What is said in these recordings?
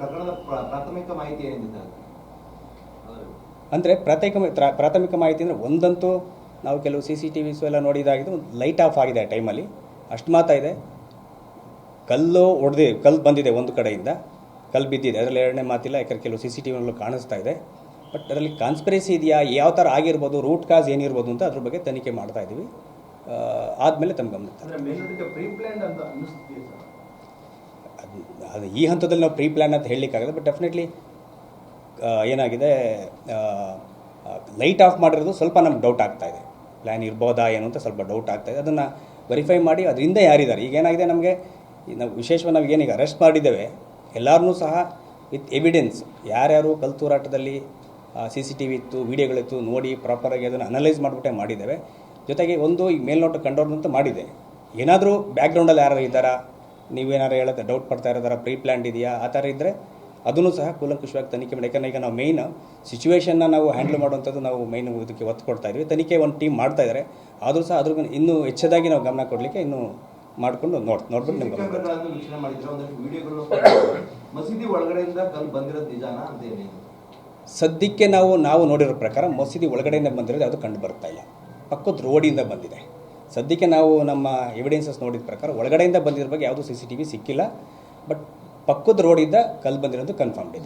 ಪ್ರಕರಣದ ಪ್ರಾಥಮಿಕ ಮಾಹಿತಿ ಏನಿದೆ ಅಂದರೆ ಪ್ರಾಥಮಿಕ ಪ್ರಾಥಮಿಕ ಮಾಹಿತಿ ಅಂದರೆ ಒಂದಂತೂ ನಾವು ಕೆಲವು ಸಿ ಸಿ ಟಿ ವಿಸು ಎಲ್ಲ ನೋಡಿದಾಗಿದ್ದು ಒಂದು ಲೈಟ್ ಆಫ್ ಆಗಿದೆ ಆ ಟೈಮಲ್ಲಿ. ಅಷ್ಟು ಮಾತ್ರ ಇದೆ. ಕಲ್ಲು ಹೊಡೆದಿ ಕಲ್ಲು ಬಂದಿದೆ ಒಂದು ಕಡೆಯಿಂದ. ಕಲ್ಲು ಬಿದ್ದಿದೆ. ಅದರಲ್ಲಿ ಎರಡನೇ ಮಾತಿಲ್ಲ ಯಾಕಂದರೆ ಕೆಲವು ಸಿ ಸಿ ಟಿ ವಿನಲ್ಲೂ ಕಾಣಿಸ್ತಾ ಇದೆ. ಬಟ್ ಅದರಲ್ಲಿ ಕಾನ್ಸ್ಪಿರಸಿ ಇದೆಯಾ ಯಾವ ಥರ ಆಗಿರ್ಬೋದು ರೂಟ್ ಕಾಸ್ ಏನಿರ್ಬೋದು ಅಂತ ಅದ್ರ ಬಗ್ಗೆ ತನಿಖೆ ಮಾಡ್ತಾ ಇದ್ದೀವಿ ಆದಮೇಲೆ ತಮ್ಮ ಗಮನ ತರ್ತೀವಿ. ಅಂದ್ರೆ ಮೇಲ್ನೋಟಕ್ಕೆ ಪ್ರೀ ಪ್ಲಾನ್ ಅಂತ ಅನ್ನಿಸ್ತೀವಿ ಸರ್ ಅದು ಈ ಹಂತದಲ್ಲಿ ನಾವು ಪ್ರೀ ಪ್ಲ್ಯಾನ್ ಅಂತ ಹೇಳಲಿಕ್ಕಾಗಲ್ಲ ಬಟ್ ಡೆಫಿನೆಟ್ಲಿ ಏನಾಗಿದೆ ಲೈಟ್ ಆಫ್ ಮಾಡಿರೋದು ಸ್ವಲ್ಪ ನಮ್ಗೆ ಡೌಟ್ ಆಗ್ತಾ ಇದೆ. ಪ್ಲ್ಯಾನ್ ಇರ್ಬೋದಾ ಏನು ಅಂತ ಸ್ವಲ್ಪ ಡೌಟ್ ಆಗ್ತಾ ಇದೆ. ಅದನ್ನು ವೆರಿಫೈ ಮಾಡಿ ಅದರಿಂದ ಯಾರಿದ್ದಾರೆ? ಈಗ ಏನಾಗಿದೆ ನಮಗೆ ನಾವು ವಿಶೇಷವಾಗಿ ನಾವು ಏನೀಗ ಅರೆಸ್ಟ್ ಮಾಡಿದ್ದೇವೆ ಎಲ್ಲರನ್ನೂ ಸಹ ವಿತ್ ಎವಿಡೆನ್ಸ್ ಯಾರ್ಯಾರು ಕಲ್ತೂರಾಟದಲ್ಲಿ ಸಿ ಸಿ ಟಿ ವಿ ಇತ್ತು ವೀಡಿಯೋಗಳಿತ್ತು ನೋಡಿ ಪ್ರಾಪರಾಗಿ ಅದನ್ನು ಅನಲೈಸ್ ಮಾಡಿಬಿಟ್ಟೆ ಮಾಡಿದ್ದೇವೆ. ಜೊತೆಗೆ ಒಂದು ಈ ಮೇಲ್ನೋಟ ಕಂಡೋರ್ನಂತೂ ಮಾಡಿದೆ. ಏನಾದರೂ ಬ್ಯಾಕ್ಗ್ರೌಂಡಲ್ಲಿ ಯಾರು ಇದ್ದಾರಾ? ನೀವೇನಾರು ಹೇಳೋದು ಡೌಟ್ ಪಡ್ತಾ ಇರೋದಾರ ಪ್ರೀ ಪ್ಲ್ಯಾಂಡ್ ಇದೆಯಾ? ಆ ಥರ ಇದ್ದರೆ ಅದನ್ನು ಸಹ ಕೂಲಂಕುಷವಾಗಿ ತನಿಖೆ ಮಾಡಿ ಯಾಕಂದರೆ ಈಗ ನಾವು ಮೇಯ್ನ್ ಸಿಚುವೇಶನ್ನ ನಾವು ಹ್ಯಾಂಡಲ್ ಮಾಡುವಂಥದ್ದು ನಾವು ಮೈನ್ ಇದಕ್ಕೆ ಒತ್ತು ಕೊಡ್ತಾ ಇದ್ವಿ. ತನಿಖೆ ಒಂದು ಟೀಮ್ ಮಾಡ್ತಾ ಇದ್ದಾರೆ ಆದರೂ ಸಹ ಅದ್ರ ಇನ್ನೂ ಹೆಚ್ಚದಾಗಿ ನಾವು ಗಮನ ಕೊಡಲಿಕ್ಕೆ ಇನ್ನೂ ಮಾಡಿಕೊಂಡು ನೋಡ್ ನೋಡ್ಬಿಟ್ಟು ನಿಮ್ಗೆ ಮಸೀದಿ ಒಳಗಡೆಯಿಂದ ಕಲ್ಲು ಬಂದಿರೋದು ನಿಜಾನ ಅಂತ ಏನಿದೆ ಸದ್ಯಕ್ಕೆ ನಾವು ನಾವು ನೋಡಿರೋ ಪ್ರಕಾರ ಮಸೀದಿ ಒಳಗಡೆಯಿಂದ ಬಂದಿರೋದು ಅದು ಕಂಡು ಬರ್ತಾ ಇಲ್ಲ. ಪಕ್ಕದ ರೋಡಿಂದ ಬಂದಿದೆ. ಸದ್ಯಕ್ಕೆ ನಾವು ನಮ್ಮ ಎವಿಡೆನ್ಸಸ್ ನೋಡಿದ ಪ್ರಕಾರ ಒಳಗಡೆಯಿಂದ ಬಂದಿರೋ ಬಗ್ಗೆ ಯಾವುದೂ ಸಿ ಸಿ ಟಿ ವಿ ಸಿಕ್ಕಿಲ್ಲ. ಬಟ್ ಪಕ್ಕದ ರೋಡಿಂದ ಕಲ್ಲು ಬಂದಿರೋದು ಕನ್ಫರ್ಮ್ ಇದೆ.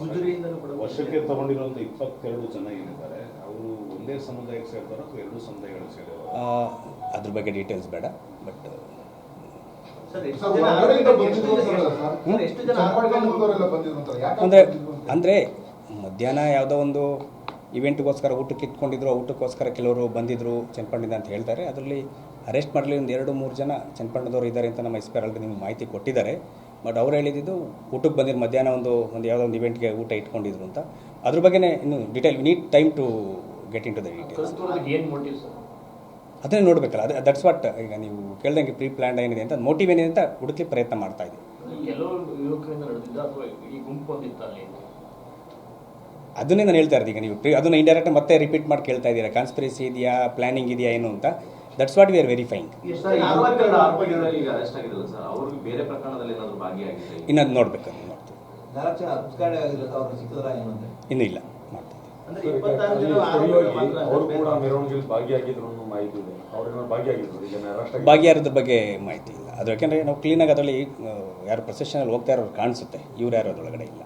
ವರ್ಷಕ್ಕೆ ತಗೊಂಡಿರುವಂತ ಇಪ್ಪತ್ತೆರಡು ಜನ ಏನಿದ್ದಾರೆ ಅವರು ಒಂದೇ ಸಮುದಾಯಕ್ಕೆ ಸೇರ್ತಾರೋ ಅಥವಾ ಎರಡು ಸಮುದಾಯಗಳು ಸೇರಿರೋ ಅದ್ರ ಬಗ್ಗೆ ಡೀಟೇಲ್ಸ್ ಬೇಡ. ಬಟ್ ಅಂದರೆ ಅಂದರೆ ಮಧ್ಯಾಹ್ನ ಯಾವುದೋ ಒಂದು ಇವೆಂಟ್ಗೋಸ್ಕರ ಊಟಕ್ಕೆ ಇಟ್ಕೊಂಡಿದ್ರು ಊಟಕ್ಕೋಸ್ಕರ ಕೆಲವರು ಬಂದಿದ್ರು ಚೆನ್ನಪಂಡಿದ ಅಂತ ಹೇಳ್ತಾರೆ. ಅದರಲ್ಲಿ ಅರೆಸ್ಟ್ ಮಾಡಲಿ ಒಂದು ಎರಡು ಮೂರು ಜನ ಚನ್ನಪಟ್ಟಣದವರು ಇದ್ದಾರೆ ಅಂತ ನಮ್ಮ ಎಸ್ ಪಿ ಆಲ್ರೆಡಿ ನಿಮ್ಗೆ ಮಾಹಿತಿ ಕೊಟ್ಟಿದ್ದಾರೆ. ಬಟ್ ಅವ್ರು ಹೇಳಿದ್ದು ಊಟಕ್ಕೆ ಬಂದಿರೋ ಮಧ್ಯಾಹ್ನ ಒಂದು ಒಂದು ಯಾವುದೋ ಒಂದು ಇವೆಂಟ್ಗೆ ಊಟ ಇಟ್ಕೊಂಡಿದ್ರು ಅಂತ. ಅದ್ರ ಬಗ್ಗೆನೇ ಇನ್ನು detail need time to get into the details ಅದನ್ನೇ ನೋಡಬೇಕಲ್ಲ ಅದೇ ದಟ್ಸ್ ವಾಟ್ ಈಗ ನೀವು ಕೇಳ್ದಂಗೆ ಪ್ರೀ ಪ್ಲ್ಯಾಂಡ್ ಏನಿದೆ ಅಂತ ಮೋಟಿವ್ ಏನಿದೆ ಅಂತ ಹುಡುಕಿ ಪ್ರಯತ್ನ ಮಾಡ್ತಾ ಇದ್ದೀವಿ. ಹೊಂದಿತ್ತ ಅದನ್ನೇ ನಾನು ಹೇಳ್ತಾ ಇರೋದು ಈಗ ನೀವು ಅದನ್ನು ಅದನ್ನ ಇಂಡೈರೆಕ್ಟ್ ಮತ್ತೆ ರಿಪೀಟ್ ಮಾಡಿ ಕೇಳ್ತಾ ಇದ್ದೀರಾ ಕಾನ್ಸ್ಪಿರಸಿ ಇದೆಯಾ? ಪ್ಲಾನಿಂಗ್ ಇದೆಯಾ? ಏನು ಅಂತ? That's what we are verifying ಇನ್ನೊಂದು ನೋಡ್ಬೇಕು ಇನ್ನೂ ಇಲ್ಲ ಭಾಗಿಯಾರದ ಬಗ್ಗೆ ಮಾಹಿತಿ ಇಲ್ಲ. ಅದು ಯಾಕೆಂದರೆ ನಾವು ಕ್ಲೀನಾಗಿ ಅದರಲ್ಲಿ ಯಾರು ಪ್ರೊಸೆಷನಲ್ಲಿ ಹೋಗ್ತಾ ಇರೋರು ಕಾಣಿಸುತ್ತೆ. ಇವ್ರು ಯಾರು ಅದ್ರೊಳಗಡೆ ಇಲ್ಲ.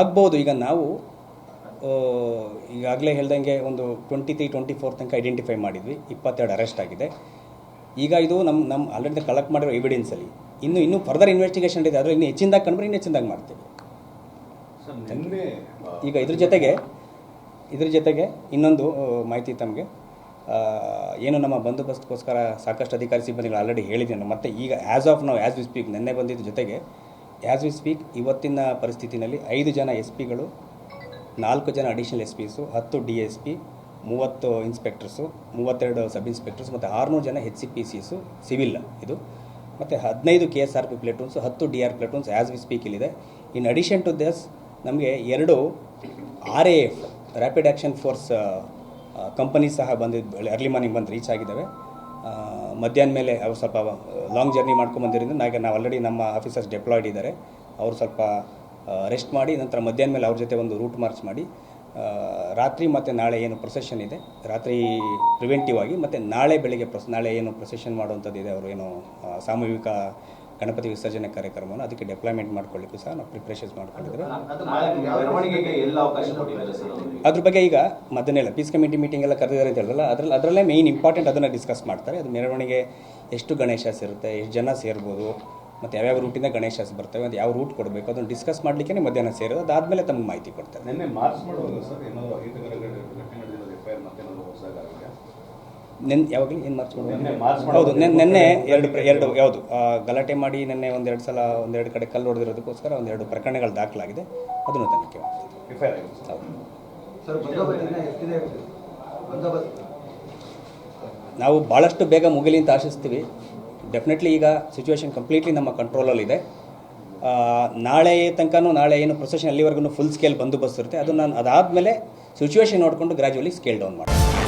ಆಗ್ಬೋದು. ಈಗ ನಾವು ಈಗಾಗಲೇ ಹೇಳ್ದಂಗೆ ಒಂದು ಟ್ವೆಂಟಿ ತ್ರೀ ಟ್ವೆಂಟಿ ಫೋರ್ ತನಕ ಐಡೆಂಟಿಫೈ ಮಾಡಿದ್ವಿ. ಇಪ್ಪತ್ತೆರಡು ಅರೆಸ್ಟ್ ಆಗಿದೆ. ಈಗ ಇದು ನಮ್ಮ ನಮ್ಮ ಆಲ್ರೆಡಿ ಕಲೆಕ್ಟ್ ಮಾಡಿರೋ ಎವಿಡೆನ್ಸಲ್ಲಿ ಇನ್ನು ಇನ್ನೂ ಫರ್ದರ್ ಇನ್ವೆಸ್ಟಿಗೇಷನ್ ಇದೆ. ಆದರೆ ಇನ್ನು ಹೆಚ್ಚಿನದಾಗಿ ಕಂಡ್ರೆ ಇನ್ನೂ ಹೆಚ್ಚಿನದಾಗಿ ಮಾಡ್ತೀವಿ. ಈಗ ಇದ್ರ ಜೊತೆಗೆ ಇದ್ರ ಜೊತೆಗೆ ಇನ್ನೊಂದು ಮಾಹಿತಿ ತಮಗೆ. ಏನು ನಮ್ಮ ಬಂದೋಬಸ್ತ್ಗೋಸ್ಕರ ಸಾಕಷ್ಟು ಅಧಿಕಾರಿ ಸಿಬ್ಬಂದಿಗಳು ಆಲ್ರೆಡಿ ಹೇಳಿದ್ದೇನೆ. ಮತ್ತೆ ಈಗ ಆ್ಯಸ್ ಆಫ್ ನಾವು ಆ್ಯಸ್ ವಿ ಸ್ಪೀಕ್ ನಿನ್ನೆ ಬಂದಿದ್ದ ಜೊತೆಗೆ ಆ್ಯಸ್ ವಿ ಸ್ಪೀಕ್ ಇವತ್ತಿನ ಪರಿಸ್ಥಿತಿನಲ್ಲಿ ಐದು ಜನ ಎಸ್ ಪಿಗಳು ನಾಲ್ಕು ಜನ ಅಡಿಷನಲ್ ಎಸ್ ಪಿಸು ಹತ್ತು ಡಿ ಎಸ್ ಪಿ ಮೂವತ್ತು ಇನ್ಸ್ಪೆಕ್ಟರ್ಸು ಮೂವತ್ತೆರಡು ಸಬ್ ಇನ್ಸ್ಪೆಕ್ಟರ್ಸ್ ಮತ್ತು ಆರುನೂರು ಜನ ಹೆಚ್ ಸಿ ಪಿ ಸಿಸು ಸಿವಿಲ್ ಇದು. ಮತ್ತು ಹದಿನೈದು K S R P platoons ಹತ್ತು D R platoons as we speak ಇಲ್ಲಿದೆ ಇನ್ ಅಡಿಷನ್ ಟು ದಿಸ್ ನಮಗೆ ಎರಡು R A F rapid action force company ಸಹ ಬಂದಿದ್ದು ಅರ್ಲಿ ಮಾರ್ನಿಂಗ್ ಬಂದು ರೀಚ್ ಆಗಿದ್ದಾವೆ. ಮಧ್ಯಾಹ್ನ ಮೇಲೆ ಅವ್ರು ಸ್ವಲ್ಪ ಲಾಂಗ್ ಜರ್ನಿ ಮಾಡ್ಕೊಂಬಂದಿರಿಂದ ನಾಗ ನಾವು ಆಲ್ರೆಡಿ ನಮ್ಮ ಆಫೀಸರ್ಸ್ ಡೆಪ್ಲಾಯ್ಡ್ ಇದ್ದಾರೆ. ಅವರು ಸ್ವಲ್ಪ ರೆಸ್ಟ್ ಮಾಡಿ ನಂತರ ಮಧ್ಯಾಹ್ನ ಮೇಲೆ ಅವ್ರ ಜೊತೆ ಒಂದು ರೂಟ್ ಮಾರ್ಚ್ ಮಾಡಿ ರಾತ್ರಿ ಮತ್ತು ನಾಳೆ ಏನು ಪ್ರೊಸೆಷನ್ ಇದೆ ರಾತ್ರಿ ಪ್ರಿವೆಂಟಿವ್ ಆಗಿ ಮತ್ತು ನಾಳೆ ಬೆಳಿಗ್ಗೆ ಪ್ರೊಸ್ ನಾಳೆ ಏನು ಪ್ರೊಸೆಷನ್ ಮಾಡುವಂಥದ್ದು ಇದೆ ಅವರು ಏನು ಸಾಮೂಹಿಕ ಗಣಪತಿ ವಿಸರ್ಜನೆ ಕಾರ್ಯಕ್ರಮವನ್ನು ಅದಕ್ಕೆ ಡೆಪ್ಲಾಯ್ಮೆಂಟ್ ಮಾಡ್ಕೊಳ್ಳಿಕ್ಕೂ ಸಹ ನಾವು ಪ್ರಿಪ್ರೇಷನ್ಸ್ ಮಾಡ್ಕೊಂಡಿದ್ರು ಅದ್ರ ಬಗ್ಗೆ ಈಗ ಮೊದಲನೇ ಪೀಸ್ ಕಮಿಟಿ ಮೀಟಿಂಗ್ ಎಲ್ಲ ಕರೆದಿದ್ದಾರೆ ಅಂತ ಹೇಳಿದ್ರಲ್ಲ ಅದ್ರಲ್ಲಿ ಅದರಲ್ಲೇ ಮೇಯ್ನ್ ಇಂಪಾರ್ಟೆಂಟ್ ಅದನ್ನು ಡಿಸ್ಕಸ್ ಮಾಡ್ತಾರೆ ಅದು ಮೆರವಣಿಗೆ ಎಷ್ಟು ಗಣೇಶ ಸೇರುತ್ತೆ ಎಷ್ಟು ಜನ ಸೇರ್ಬೋದು ಮತ್ತು ಯಾವ್ಯಾವ ರೂಟಿಂದ ಗಣೇಶಸ್ ಬರ್ತವೆ ಅದು ಯಾವ ರೂಟ್ ಕೊಡಬೇಕು ಅದನ್ನು ಡಿಸ್ಕಸ್ ಮಾಡಲಿಕ್ಕೆ ಮಧ್ಯಾಹ್ನ ಸೇರೋದು ಅದಾದಮೇಲೆ ತಮಗೆ ಮಾಹಿತಿ ಕೊಡ್ತಾರೆ. ನಿನ್ನೆ ಮಾರ್ಚ್ ಸರ್ ಏನಾದರೂ ನೆನ್ ಯಾವಾಗಲೂ ಏನು ಮಾರ್ಚ್ ಮಾಡೋದು? ಹೌದು. ನೆನ್ನೆ ಎರಡು ಎರಡು ಯಾವುದು ಆ, ಗಲಾಟೆ ಮಾಡಿ ನೆನ್ನೆ ಒಂದೆರಡು ಸಲ ಒಂದೆರಡು ಕಡೆ ಕಲ್ಲು ಹೊಡೆದಿರೋದಕ್ಕೋಸ್ಕರ ಒಂದೆರಡು ಪ್ರಕರಣಗಳು ದಾಖಲಾಗಿದೆ ಅದನ್ನು ತನಿಖೆ ಮಾಡ್ತೀವಿ ನಾವು ಭಾಳಷ್ಟು ಬೇಗ ಮುಗಿಲಿ ಅಂತ ಆಶಿಸ್ತೀವಿ. ಡೆಫಿನೆಟ್ಲಿ ಈಗ ಸಿಚುವೇಶನ್ ಕಂಪ್ಲೀಟ್ಲಿ ನಮ್ಮ ಕಂಟ್ರೋಲಲ್ಲಿದೆ ನಾಳೆ ತನಕನೂ ನಾಳೆ ಏನು ಪ್ರೊಸೆಷನ್ ಅಲ್ಲಿವರೆಗೂ ಫುಲ್ ಸ್ಕೇಲ್ ಬಂದೋಬಸ್ತ್ ಇರುತ್ತೆ. ಅದು ನಾನು ಅದಾದಮೇಲೆ ಸಿಚುವೇಶನ್ ನೋಡಿಕೊಂಡು ಗ್ರ್ಯಾಜುವಲಿ ಸ್ಕೇಲ್ ಡೌನ್ ಮಾಡಿ